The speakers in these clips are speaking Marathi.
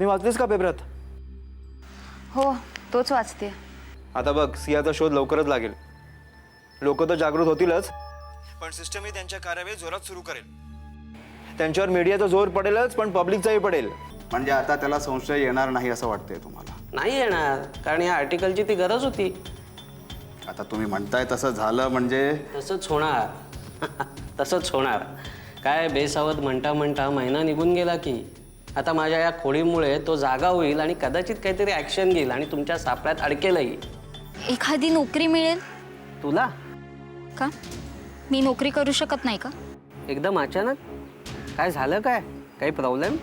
बातमी वाचलीस का पेपरात? हो तोच वाचते. आता बघ सियाचा शोध लवकरच लागेल. लोक तर जागृत होतीलच पण सिस्टमही त्यांच्या कारवाई जोरात सुरू करेल. त्यांच्यावर मीडियाचा जोर पडेलच पण पब्लिकचाही पडेल. म्हणजे आता त्याला संशय येणार नाही असं वाटतंय तुम्हाला. नाही येणार कारण या आर्टिकलची ती गरज होती. आता तुम्ही म्हणताय तसं झालं म्हणजे? तसंच होणार. तसंच होणार. काय बेसावत म्हणता म्हणता महिना निघून गेला की. आता माझ्या या खोडीमुळे तो जागा होईल आणि कदाचित काहीतरी ॲक्शन घेईल आणि तुमच्या सापळ्यात अडकेलही. एखादी नोकरी मिळेल? तुला? का? मी नोकरी करू शकत नाही का? एकदम अचानक? काय झालं काय? काही प्रॉब्लेम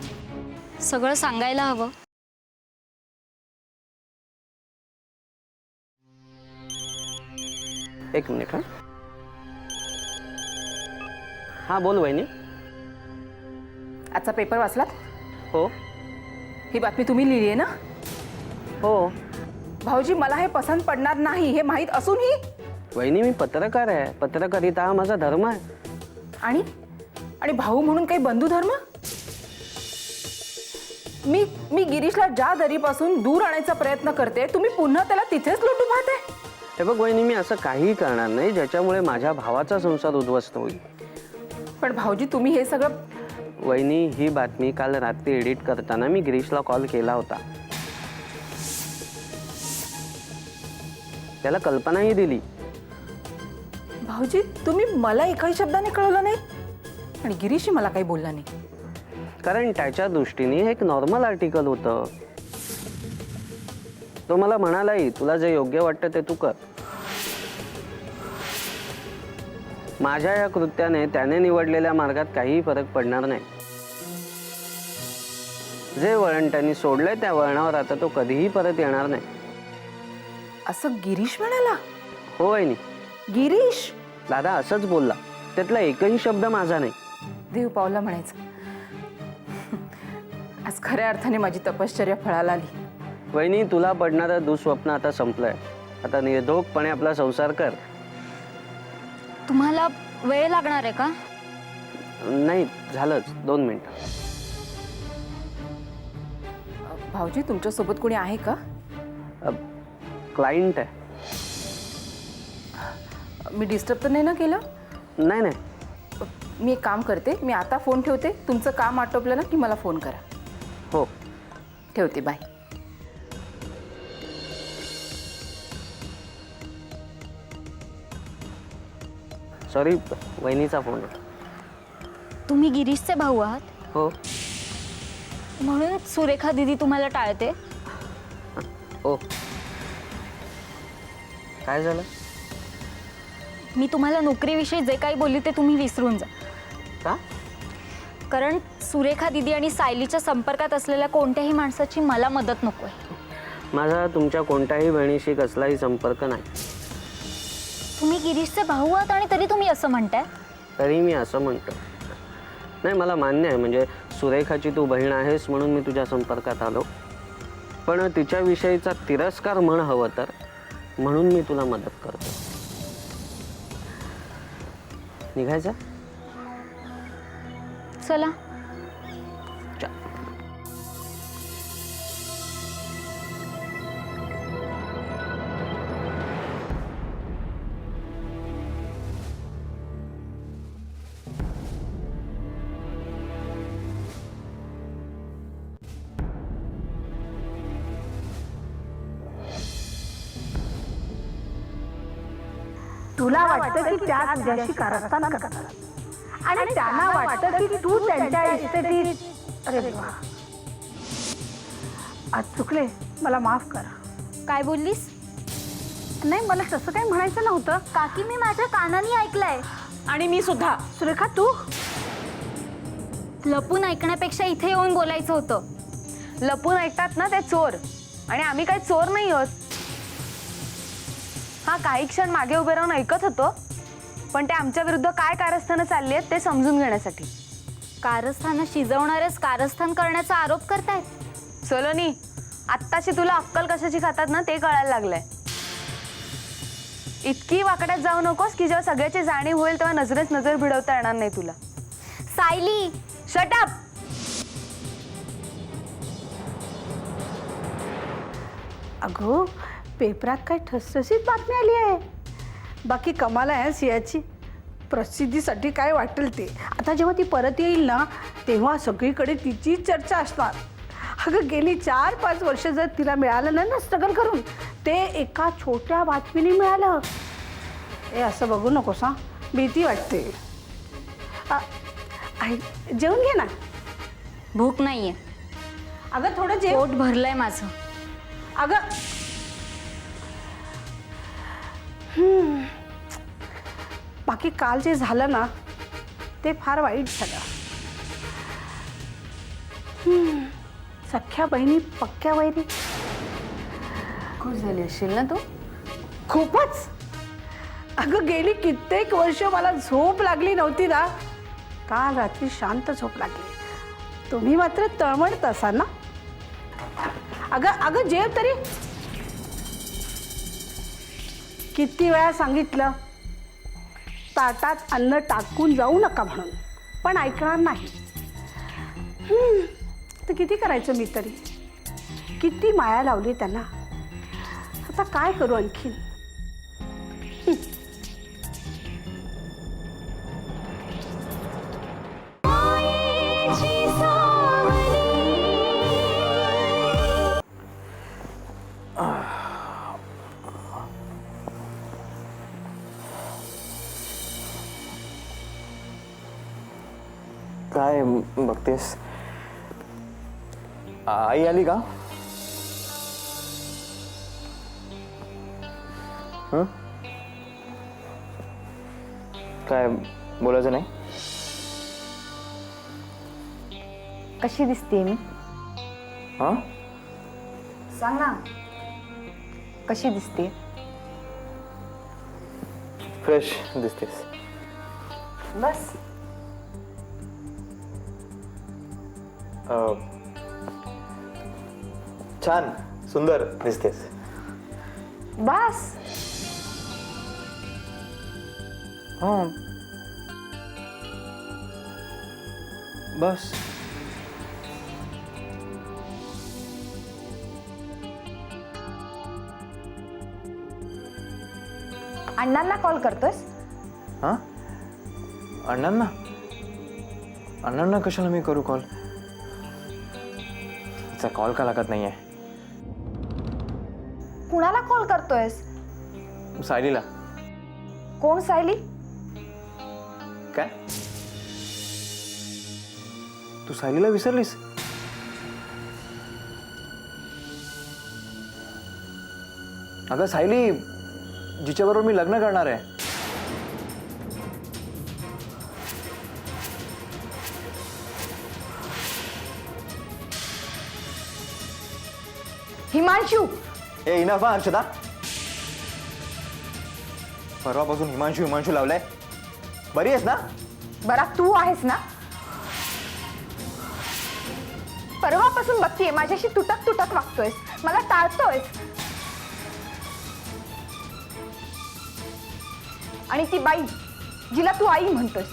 सगळं सांगायला हवं. एक मिनिट हां. हां बोल वहिनी. आजचा पेपर वाचलात? हो. ही बातमी तुम्ही लिहिली आहे ना? हो. भाऊजी मला हे पसंत पडणार नाही हे माहीत असूनही वहिनी मी पत्रकार आहे. पत्रकारिता हा माझा धर्म आहे. आणि? आणि भाऊ म्हणून काही बंधुधर्म मी मी गिरीशला ज्या दरीपासून दूर आणायचा प्रयत्न करते तुम्ही पुन्हा त्याला तिथेच लोटू पाहते. हे बघ वहिनी मी असं काही करणार नाही ज्याच्यामुळे माझ्या भावाचा संसार उद्ध्वस्त होईल. पण भाऊजी तुम्ही हे सगळं वहिनी ही बातमी काल रात्री एडिट करताना मी गिरीशला कॉल केला होता. त्याला कल्पनाही दिली. भाऊजी तुम्ही मला एकाही शब्दाने कळवलं नाही आणि गिरीशही मला काही बोलला नाही. कारण त्याच्या दृष्टीने हे एक नॉर्मल आर्टिकल होतं. तो मला म्हणालाही तुला जे योग्य वाटतं ते तू कर. माझ्या या कृत्याने त्याने निवडलेल्या मार्गात काहीही फरक पडणार नाही. जे वळण त्यांनी सोडलंय त्या वळणावर आता तो कधीही परत येणार नाही. असं गिरीश म्हणाला? हो वहिनी. गिरीश? दादा असंच बोलला. त्यातला एकही शब्द माझा नाही. देव पावला म्हणायचं. आज खऱ्या अर्थाने माझी तपश्चर्या फळाला आली वहिनी तुला पडणारं दुःस्वप्न आता संपलंय. आता निर्धोकपणे आपला संसार कर. तुम्हाला वेळ लागणार आहे का? नाही झालंच. दोन मिनिटं. भाऊजी तुमच्यासोबत कोणी आहे का? क्लायंट आहे. मी डिस्टर्ब तर नाही ना केलं? नाही नाही. मी एक काम करते मी आता फोन ठेवते. तुमचं काम आटोपलं ना की मला फोन करा. हो. ठेवते बाय. सॉरी वहिनीचा फोन तुम्ही गिरीशचे भाऊ आहात? हो. म्हणून सुरेखा दिदी तुम्हाला टाळते? हो. काय झालं? मी तुम्हाला नोकरीविषयी जे काही बोलली ते तुम्ही विसरून जा. का? कारण सुरेखा दिदी आणि सायलीच्या संपर्कात असलेल्या कोणत्याही माणसाची मला मदत नको आहे माझा तुमच्या कोणत्याही बहिणीशी कसलाही संपर्क नाही. तुम्ही गिरीशचे भाऊ आहात आणि तरी तुम्ही असं म्हणताय? तरी मी असं म्हणतो. नाही मला मान्य आहे. म्हणजे सुरेखाची तू बहीण आहेस म्हणून मी तुझ्या संपर्कात आलो. पण तिच्याविषयीचा तिरस्कार म्हण हवं तर म्हणून मी तुला मदत करतो. निघायचं? चला. चा वाटतं की त्या तुझ्याशी कारस्थान करतात आणि त्यांना वाटतं की तू त्यांच्या इस्टेटीत अरे देवा. आज चुकले मला माफ कर. काय बोललीस? नाही मला तसं काही म्हणायचं नव्हतं. काकी मी माझ्या कानाने ऐकलंय. आणि मी सुद्धा. सुरेखा तू? लपून ऐकण्यापेक्षा इथे येऊन बोलायचं होतं. लपून ऐकतात ना ते चोर. आणि आम्ही काही चोर नाही आहोत. हा काही क्षण मागे उभे राहून ऐकत होतो पण ते आमच्या विरुद्ध काय कारस्थानं चालली आहेत ते समजून घेण्यासाठी. कारस्थानं शिजवणारेच कारस्थान करण्याचा आरोप करतायत? सोलोनी आत्ताशी तुला अक्कल कशाची खातात ना ते कळायला लागलंय. इतकी वाकड्यात जाऊ नकोस की जेव्हा सगळ्याची जाणीव होईल तेव्हा नजरेच नजर भिडवता येणार नाही तुला. सायली! शटअप अगो पेपरात काय ठसठसीत बातमी आली आहे. बाकी कमाल आहे सियाची. प्रसिद्धीसाठी काय वाटेल ते? आता जेव्हा ती परत येईल ना तेव्हा सगळीकडे तिची चर्चा असणार. अगं गेली चार पाच वर्ष जर तिला मिळालं नाही ना स्ट्रगल करून ते एका छोट्या बातमीने मिळालं. ए असं बघू नकोस हां. भीती वाटते. आई जेवून घे ना. भूक नाहीये. अगं थोडं जेव. पोट भरलंय माझं. अगं हम्म. बाकी काल जे झालं ना ते फार वाईट झालं. हम्म. सख्या बहिणी पक्क्या वैरी खुश झाली असशील ना तू? खूपच. अगं गेली कित्येक वर्ष मला झोप लागली नव्हती ना. काल रात्री शांत झोप लागली. तुम्ही मात्र तळमळत असाल ना? अगं अगं जेव तरी. किती वेळा सांगितलं? ताटात अन्न टाकून जाऊ नका म्हणून. पण ऐकणार नाही. तर किती करायचं मी तरी? किती माया लावली त्यांना? आता काय करू आणखीन? काय बघतेस आई आली का? हं? काय बोलायचं नाही? कशी दिसते मी? हाँ? सांग ना. कशी दिसते फ्रेश दिसतेस. बस. अं, छान सुंदर दिसतेस. बस. हां. बस. अण्णांना कॉल करतोस हां? अण्णांना? अण्णांना कशाला मी करू कॉल तिचा कॉल का लागत नाहीये? कुणाला कॉल करतोयस? सायलीला. कोण सायली? काय? तू सायलीला विसरलीस? अगं सायली जिच्याबरोबर मी लग्न करणार आहे. हिमांशू ए इनफ हा हर्षदा. परवापासून हिमांशू हिमांशू लावलाय. बरी आहेस ना? बरा तू आहेस ना? परवापासून बघतीये माझ्याशी तुटक तुटक वागतोयस. मला टाळतोयस. आणि ती बाई जिला तू आई म्हणतोयस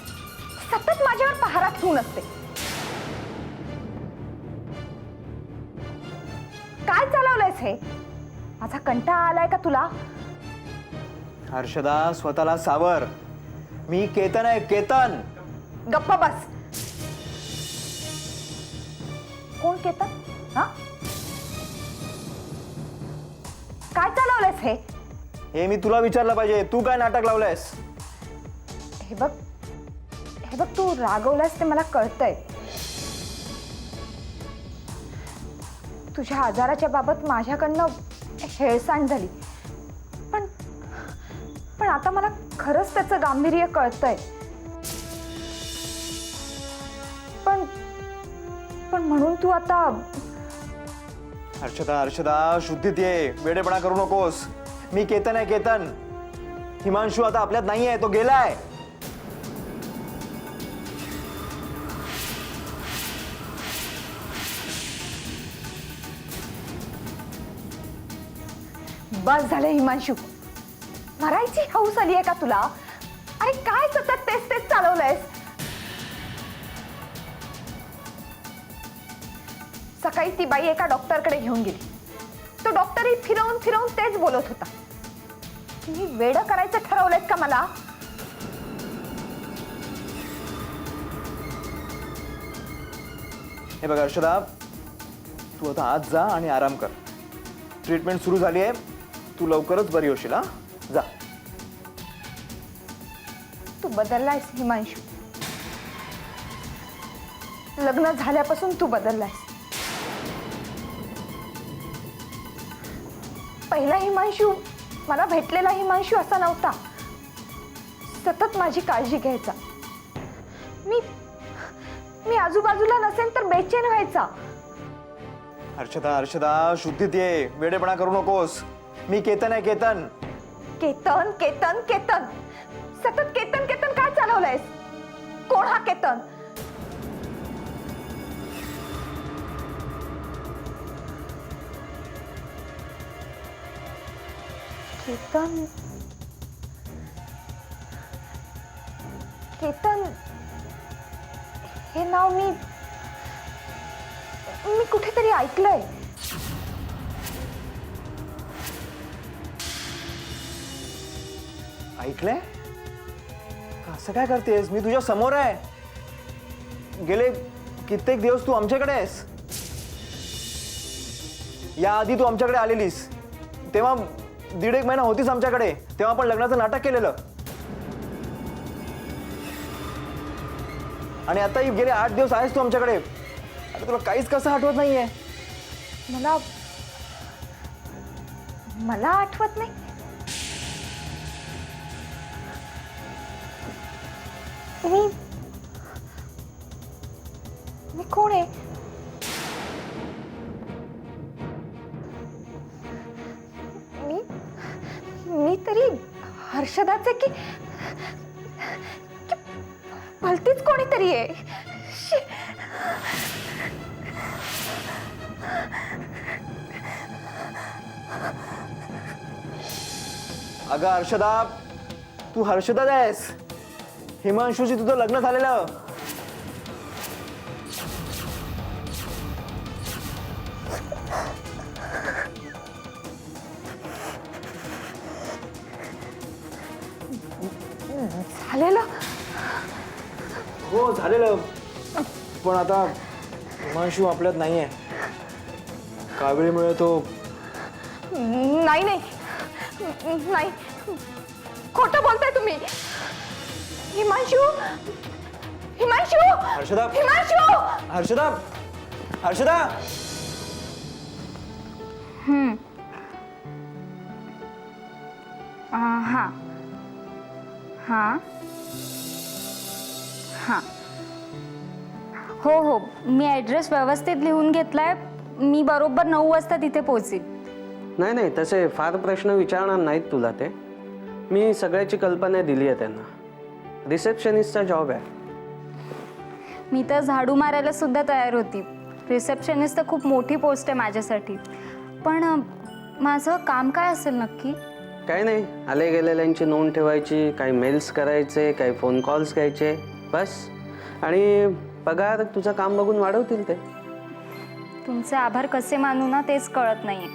सतत माझ्यावर पहारा ठेवून असते. चालवलंयस हे. माझा कंटाळा आलाय का तुला? हर्षदा स्वतःला सावर. मी केतन आहे केतन! गप्प बस. कोण केतन? हा? काय चालवलंयस हे? हे मी तुला विचारलं पाहिजे. तू काय नाटक लावलंयस? हे बघ हे बघ तू रागवलास ते मला कळतंय. तुझ्या आजाराच्या बाबत माझ्याकडनं हेळसांड झाली. पण पण आता मला खरंच त्याचं गांभीर्य कळतंय. पण पण म्हणून तू आता हर्षदा हर्षदा शुद्धीत ये. वेडेपणा करू नकोस. मी केतन आहे केतन. हिमांशू आता आपल्यात नाही आहे तो गेलाय. बस झालं हिमांशू. मरायची हौस आली आहे का तुला? अरे काय सतत तेच तेच चालवलंयस? सकाळी ती बाई एका डॉक्टरकडे घेऊन गेली. तो डॉक्टरही फिरवून फिरवून तेच बोलत होता. तुम्ही वेड करायचं ठरवलंयत का मला? हे बघा अर्षदा तू आता आज जा आणि आराम कर. ट्रीटमेंट सुरू झाली आहे तू लवकरच बरी होशील हा? जा. तू बदललायस हिमांशू. लग्न झाल्यापासून तू बदललायस. पहिला हिमांशू मला भेटलेला हिमांशू असा नव्हता. सतत माझी काळजी घ्यायचा. मी मी आजूबाजूला नसेल तर बेचैन व्हायचा. हर्षदा हर्षदा शुद्धीत ये. वेडेपणा करू नकोस. मी केतन आहे केतन. केतन केतन केतन. सतत केतन केतन काय चालवलंयस? कोण हा केतन? केतन? केतन? हे नाव मी मी कुठेतरी ऐकलंय. ऐकलंय असं काय करतेस? मी तुझ्या समोर आहे. गेले कित्येक दिवस तू आमच्याकडे आहेस. याआधी तू आमच्याकडे आलेलीस. तेव्हा दीड एक महिना होतीस आमच्याकडे. तेव्हा आपण लग्नाचं नाटक केलेलं. आणि आताही गेले आठ दिवस आहेस तू आमच्याकडे. अरे तुला काहीच कसं आठवत नाहीये? मला मला आठवत नाही. मी मी कोण आहे मी मी तरी हर्षदाच की की भलतीच कोणीतरी आहे शी. अगं हर्षदा तू हर्षदाच आहेस हिमांशूशी तुझं लग्न झालेलं. झालेलं? हो झालेलं. पण आता हिमांशू आपल्यात नाही आहे कावेळीमुळे तो नाही नाही. नाही. हिमांशू! हिमांशू! हर्षदा! हिमांशू! हर्षदा! हर्षदा! हां. हां. हां. हो हो. मी ॲड्रेस व्यवस्थित लिहून घेतलाय. मी बरोबर नऊ वाजता तिथे पोहोचेल नाही नाही. तसे फार प्रश्न विचारणार नाहीत तुला ते. मी सगळ्याची कल्पना दिली आहे त्यांना. रिसेप्शनिस्टचा जॉब आहे. मी तर झाडू मारायला सुद्धा तयार होती. रिसेप्शनिस्ट तर खूप मोठी पोस्ट आहे माझ्यासाठी. पण अं, माझं काम काय असेल नक्की? काही नाही. आले गेलेल्यांची नोंद ठेवायची काही मेल्स करायचे काही फोन कॉल्स घ्यायचे. बस. आणि पगार तुझं काम बघून वाढवतील ते. तुमचे आभार कसे मानू ना तेच कळत नाही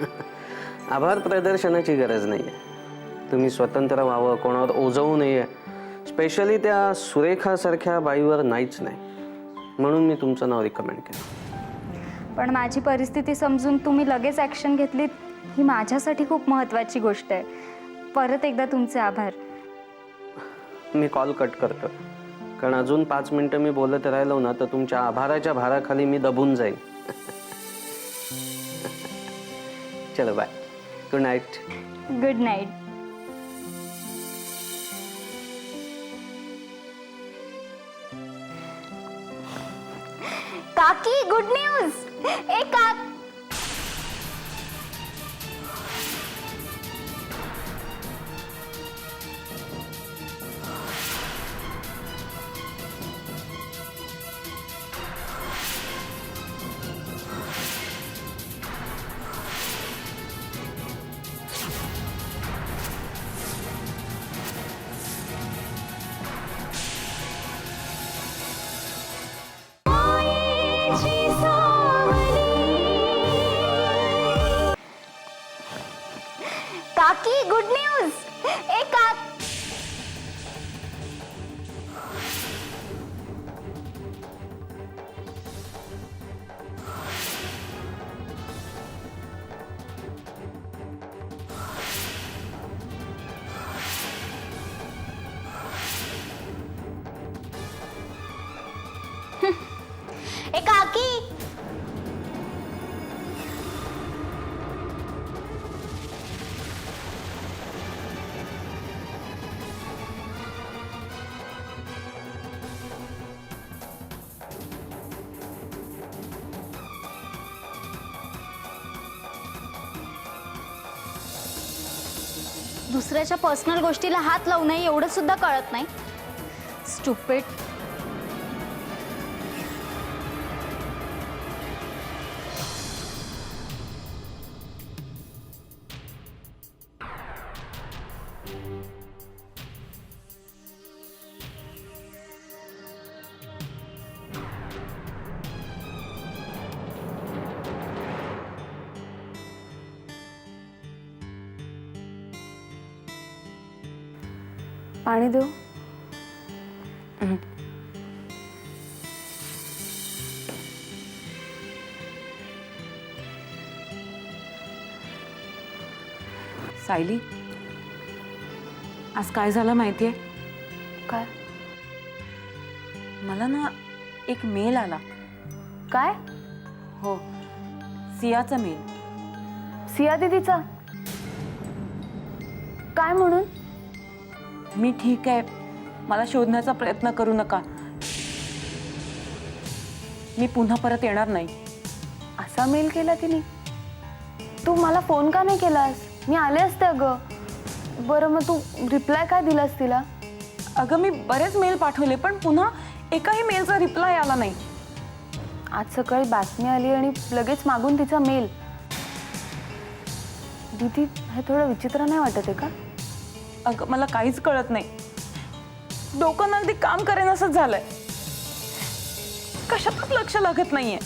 आभार प्रदर्शनाची गरज नाही आहे तुम्ही स्वतंत्र व्हावं कोणावर ओझवू नये. स्पेशली त्या सुरेखासारख्या बाईवर नाहीच नाही. म्हणून मी तुमचं नाव रिकमेंड केलं. पण माझी परिस्थिती समजून तुम्ही लगेच ॲक्शन घेतलीत ही माझ्यासाठी खूप महत्त्वाची गोष्ट आहे. परत एकदा तुमचे आभार. मी कॉल कट करतो. कारण अजून पाच मिनटं मी बोलत राहिलो ना तर तुमच्या आभाराच्या भाराखाली मी दबून जाईल चलो bye good night good night काकी गुड न्यूज ए का दुसऱ्याच्या पर्सनल गोष्टीला हात लावू नये एवढं सुद्धा कळत नाही. स्टुपेट सायली आज काय झालं माहितीये? काय? मला ना एक मेल आला. काय? हो सियाचा मेल. सिया दीदीचा? काय म्हणून? मी ठीक आहे. मला शोधण्याचा प्रयत्न करू नका. मी पुन्हा परत येणार नाही. असा मेल केला तिने? तू मला फोन का नाही केलास? मी आले असते अगं. बरं मग तू रिप्लाय काय दिलास तिला? अगं मी बरेच मेल पाठवले पण पुन्हा एकाही मेलचा रिप्लाय आला नाही. आज सकाळी बातमी आली आणि लगेच मागून तिचा मेल दीदी हे थोडं विचित्र नाही वाटत आहे का? अगं मला काहीच कळत नाही. डोकं अगदी काम करेन असंच झालंय. कशातच लक्ष लागत नाहीये.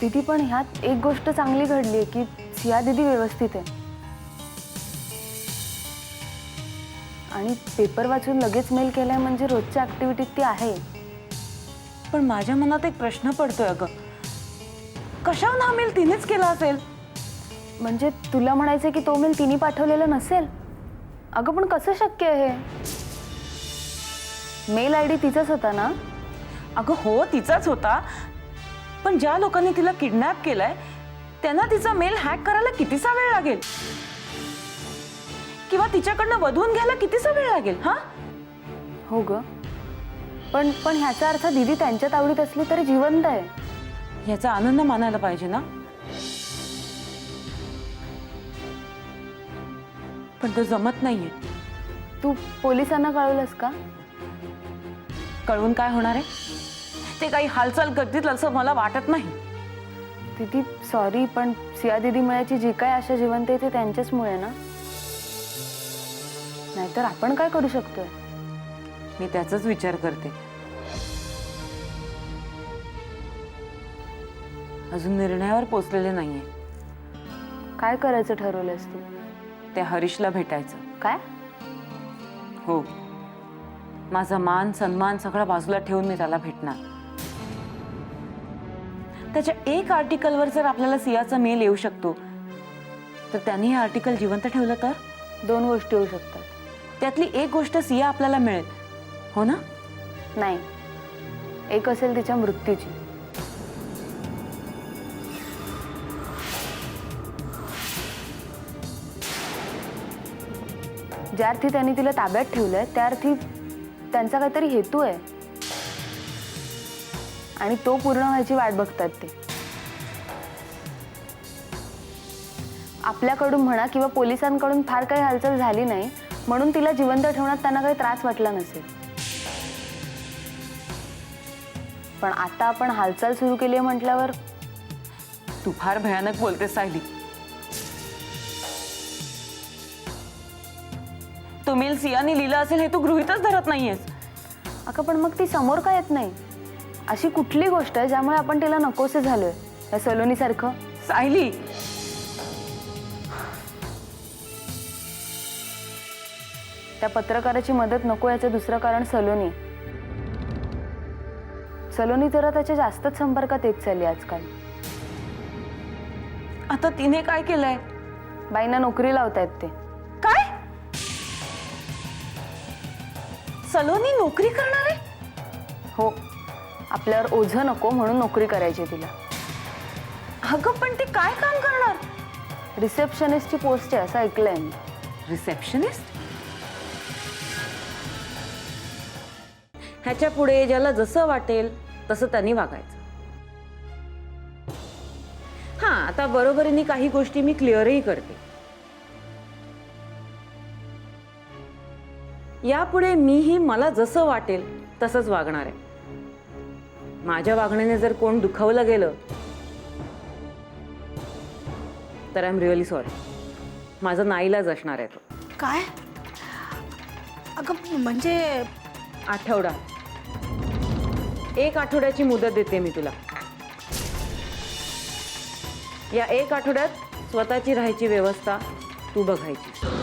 दीदी पण ह्यात एक गोष्ट चांगली घडली आहे की सिया दीदी व्यवस्थित आहे. आणि पेपर वाचून लगेच मेल केलाय म्हणजे रोजच्या ऍक्टिव्हिटीत ती आहे. पण माझ्या मनात एक प्रश्न पडतोय अगं. कशाहून हा मेल तिनेच केला असेल? म्हणजे तुला म्हणायचं की तो मेल तिने पाठवलेला नसेल? अगं पण कसं शक्य आहे मेल आय डी तिचाच होता ना? अगं हो तिचाच होता. पण ज्या लोकांनी तिला किडनॅप केलंय त्यांना तिचा मेल हॅक करायला कितीसा वेळ लागेल? किंवा तिच्याकडनं वधवून घ्यायला कितीसा वेळ लागेल हा? हो ग. पण पण ह्याचा अर्थ दीदी त्यांच्या तावडीत असली तरी जिवंत आहे. याचा आनंद मानायला पाहिजे ना? पण तो जमत नाहीये. तू पोलिसांना कळवलंस का? कळून काय होणार आहे? ते काही हालचाल करतील असं मला वाटत नाही. दीदी सॉरी पण सिया दीदी मिळायची जी काय आशा जिवंत आहे ते त्यांच्याचमुळे ना? नाहीतर आपण काय करू शकतोय? मी त्याचाच विचार करते. अजून निर्णयावर पोचलेले नाहीये. काय करायचं ठरवलंयस तू? त्या हरीशला भेटायचं. काय? हो. माझा मान सन्मान सगळा बाजूला ठेवून मी त्याला भेटणार. त्याच्या एक आर्टिकलवर जर आपल्याला सियाचा मेल येऊ शकतो तर त्यांनी हे आर्टिकल जिवंत ठेवलं तर? दोन गोष्टी होऊ शकतात. त्यातली एक गोष्ट सिया आपल्याला मिळेल. हो ना? नाही. एक असेल तिच्या मृत्यूची. ज्या अर्थी त्यांनी तिला ताब्यात ठेवलंय त्या अर्थी त्यांचा काहीतरी हेतू आहे. आणि तो पूर्ण व्हायची वाट बघतात ते. आपल्याकडून म्हणा किंवा पोलिसांकडून फार काही हालचाल झाली नाही म्हणून तिला जिवंत ठेवण्यात त्यांना काही त्रास वाटला नसेल. पण आता आपण हालचाल सुरू केली आहे म्हटल्यावर? तू फार भयानक बोलते सायली. तो मेल सियाने लिहिला असेल हे तू गृहितच धरत नाहीयेस. अगं पण मग ती समोर का येत नाही? अशी कुठली गोष्ट आहे ज्यामुळे आपण तिला नकोसे झालोय या सलोनीसारखं? सायली त्या पत्रकाराची मदत नको याचं दुसरं कारण सलोनी. सलोनी जरा त्याच्या जास्तच संपर्कात येत चालली आजकाल. आता तिने काय केलंय? बाईंना नोकरी लावतायत ते. काय? सलोनी नोकरी करणार आहे? हो. आपल्यावर ओझं नको म्हणून नोकरी करायची तिला. अगं पण ती काय काम करणार? रिसेप्शनिस्टची पोस्ट आहे असं ऐकलंय मी. रिसेप्शनिस्ट? ह्याच्या पुढे ज्याला जसं वाटेल तसं त्यांनी वागायचं. हा आता बरोबरीने काही गोष्टी मी क्लिअरही करते. यापुढे मीही मला जसं वाटेल तसंच वागणार आहे. माझ्या वागण्याने जर कोण दुखावलं गेलं तर आय एम रिअली सॉरी माझा नाईलाज असणार आहे तो. काय? अगं म्हणजे आठवडा. एक आठवड्याची मुदत देते मी तुला. या एक आठवड्यात स्वतःची राहायची व्यवस्था तू बघायची.